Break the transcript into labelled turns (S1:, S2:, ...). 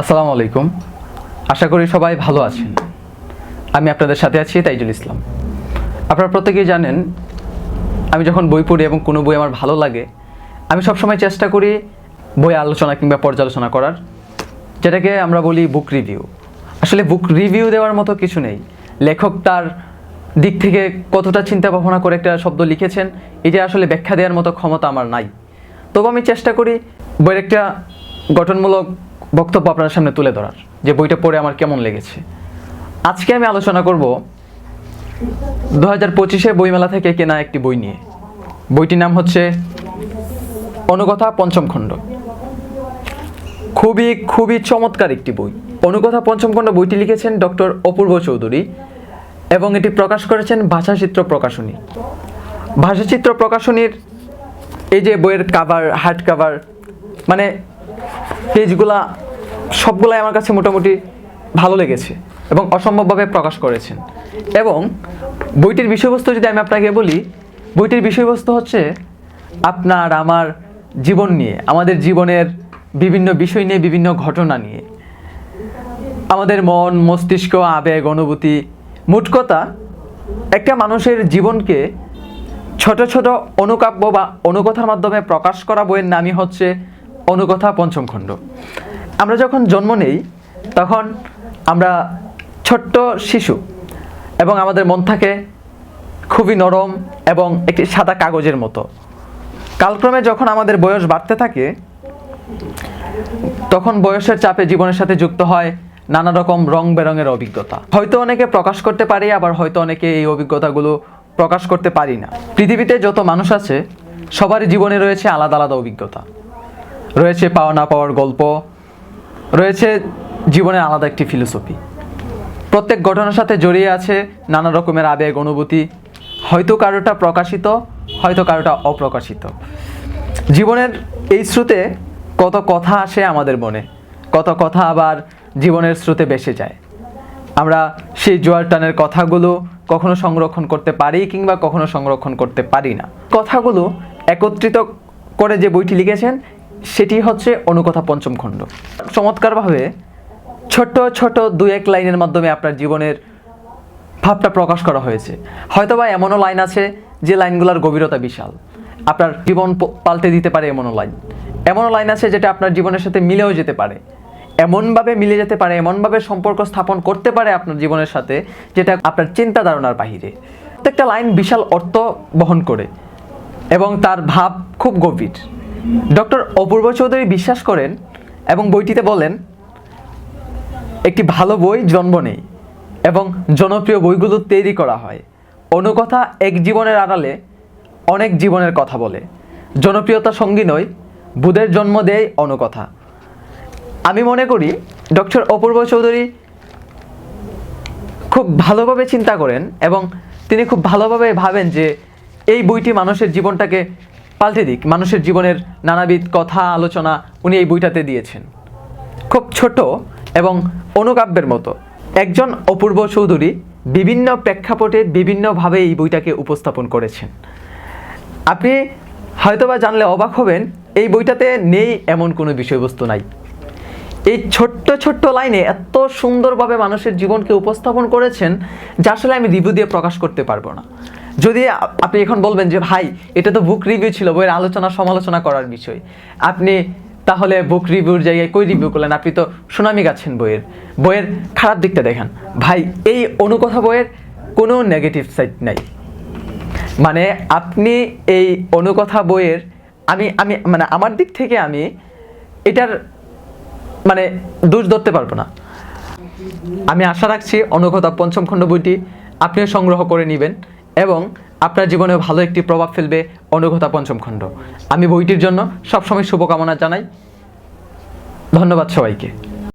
S1: আসসালামু আলাইকুম। আশা করি সবাই ভালো আছেন। আমি আপনাদের সাথে আছি তাইজুল ইসলাম। আপনারা প্রত্যেকেই জানেন, আমি যখন বই পড়ি এবং কোনো বই আমার ভালো লাগে, আমি সবসময় চেষ্টা করি বই আলোচনা কিংবা পর্যালোচনা করার। যেটাকে আমরা বলি বুক রিভিউ আসলে বুক রিভিউ দেওয়ার মতো কিছু নেই। লেখক তার দিক থেকে কতটা চিন্তা ভাবনা করে একটা শব্দ লিখেছেন, এটা আসলে ব্যাখ্যা দেওয়ার মতো ক্ষমতা আমার নাই। তবু আমি চেষ্টা করি বইয়ের একটা গঠনমূলক বক্তব্য আপনার সামনে তুলে ধরার যে বইটা পড়ে আমার কেমন লেগেছে। আজকে আমি আলোচনা করব দু হাজার পঁচিশে বইমেলা থেকে কেনা একটি বই নিয়ে। বইটির নাম হচ্ছে অনুকথা পঞ্চম খণ্ড। খুবই খুবই চমৎকার একটি বই। অনুকথা পঞ্চম খণ্ড বইটি লিখেছেন ডক্টর অপূর্ব চৌধুরী এবং এটি প্রকাশ করেছেন ভাষাচিত্র প্রকাশনী। ভাষাচিত্র প্রকাশনীর এই যে বইয়ের কাভার হার্ড কাভার মানে পেজগুলা সবগুলাই আমার কাছে মোটামুটি ভালো লেগেছে এবং অসম্ভবভাবে প্রকাশ করেছেন। এবং বইটির বিষয়বস্তু যদি আমি আপনাকে বলি, বইটির বিষয়বস্তু হচ্ছে আপনার আমার জীবন নিয়ে, আমাদের জীবনের বিভিন্ন বিষয় নিয়ে, বিভিন্ন ঘটনা নিয়ে। আমাদের মন, মস্তিষ্ক, আবেগ, অনুভূতি, মোট কথা একটা মানুষের জীবনকে ছোট ছোট অনুকাব্য বা অনুকথার মাধ্যমে প্রকাশ করা বইয়ের নামই হচ্ছে অনুকথা পঞ্চম খণ্ড। আমরা যখন জন্ম নেই, তখন আমরা ছোট্ট শিশু এবং আমাদের মন থাকে খুবই নরম এবং একটি সাদা কাগজের মতো। কালক্রমে যখন আমাদের বয়স বাড়তে থাকে, তখন বয়সের চাপে জীবনের সাথে যুক্ত হয় নানা রকম রং বেরঙের অভিজ্ঞতা। হয়তো অনেকে প্রকাশ করতে পারি, আবার হয়তো অনেকে এই অভিজ্ঞতাগুলো প্রকাশ করতে পারি না। পৃথিবীতে যত মানুষ আছে, সবারই জীবনে রয়েছে আলাদা আলাদা অভিজ্ঞতা। রয়েছে পাওয়া না পাওয়ার গল্প, রয়েছে জীবনের আলাদা একটি ফিলোসফি প্রত্যেক ঘটনার সাথে জড়িয়ে আছে নানা রকমের আবেগ, অনুভূতি। হয়তো কারোটা প্রকাশিত, হয়তো কারোটা অপ্রকাশিত। জীবনের এই স্রোতে কত কথা আসে আমাদের মনে, কত কথা আবার জীবনের স্রোতে বেসে যায়। আমরা সেই জোয়ার টানের কথাগুলো কখনো সংরক্ষণ করতে পারি কিংবা কখনো সংরক্ষণ করতে পারি না। কথাগুলো একত্রিত করে যে বইটি লিখেছেন সেটি হচ্ছে অনুকথা পঞ্চম খণ্ড। চমৎকারভাবে ছোট ছোট দু এক লাইনের মাধ্যমে আপনার জীবনের ভাবটা প্রকাশ করা হয়েছে। হয়তোবা এমনও লাইন আছে যে লাইনগুলোর গভীরতা বিশাল। আপনার জীবন পাল্টে দিতে পারে এমনও লাইন। এমনও লাইন আছে যেটা আপনার জীবনের সাথে মিলেও যেতে পারে। এমনভাবে মিলে যেতে পারে, এমনভাবে সম্পর্ক স্থাপন করতে পারে আপনার জীবনের সাথে, যেটা আপনার চিন্তা ধারণার বাহিরে। প্রত্যেকটা লাইন বিশাল অর্থ বহন করে এবং তার ভাব খুব গভীর। ডক্টর অপূর্ব চৌধুরী বিশ্বাস করেন এবং বইটিতে বলেন, একটি ভালো বই জন্ম নেই এবং জনপ্রিয় বইগুলো তৈরি করা হয়। অনুকথা এক জীবনের আড়ালে অনেক জীবনের কথা বলে। জনপ্রিয়তা সঙ্গী নয় বুধের জন্ম দেয় অনুকথা। আমি মনে করি ডক্টর অপূর্ব চৌধুরী খুব ভালোভাবে চিন্তা করেন এবং তিনি খুব ভালোভাবে ভাবেন যে এই বইটি মানুষের জীবনটাকে পাল্টে দিক। মানুষের জীবনের নানাবিধ কথা, আলোচনা উনি এই বইটাতে দিয়েছেন। খুব ছোট এবং অনুকাব্যের মতো। একজন অপূর্ব চৌধুরী বিভিন্ন প্রেক্ষাপটে বিভিন্নভাবে এই বইটাকে উপস্থাপন করেছেন। আপনি হয়তোবা জানলে অবাক হবেন, এই বইটাতে নেই এমন কোনো বিষয়বস্তু নাই। এই ছোট্ট ছোট্ট লাইনে এত সুন্দরভাবে মানুষের জীবনকে উপস্থাপন করেছেন, যা আসলে আমি রিভিউ দিয়ে প্রকাশ করতে পারব না। যদি আপনি এখন বলবেন যে, ভাই, এটা তো বুক রিভিউ ছিল, বইয়ের আলোচনা, সমালোচনা করার বিষয়। আপনি তাহলে বুক রিভিউর জায়গায় কই রিভিউ করলেন? আপনি তো সুনামি গাচ্ছেন বইয়ের। বইয়ের খারাপ দিকটা দেখান। ভাই, এই অনুকথা বইয়ের কোনো নেগেটিভ সাইড নাই। মানে আপনি এই অনুকথা বইয়ের আমি আমি মানে আমার দিক থেকে আমি এটার মানে দোষ ধরতে পারব না। আমি আশা রাখছি অনুকথা পঞ্চম খণ্ড বইটি আপনিও সংগ্রহ করে নেবেন। এবং আপনার জীবনে ভালো একটি প্রভাব ফেলবে অনুগতা পঞ্চম খণ্ড। আমি বইটির জন্য সবসময় শুভকামনা জানাই। ধন্যবাদ সবাইকে।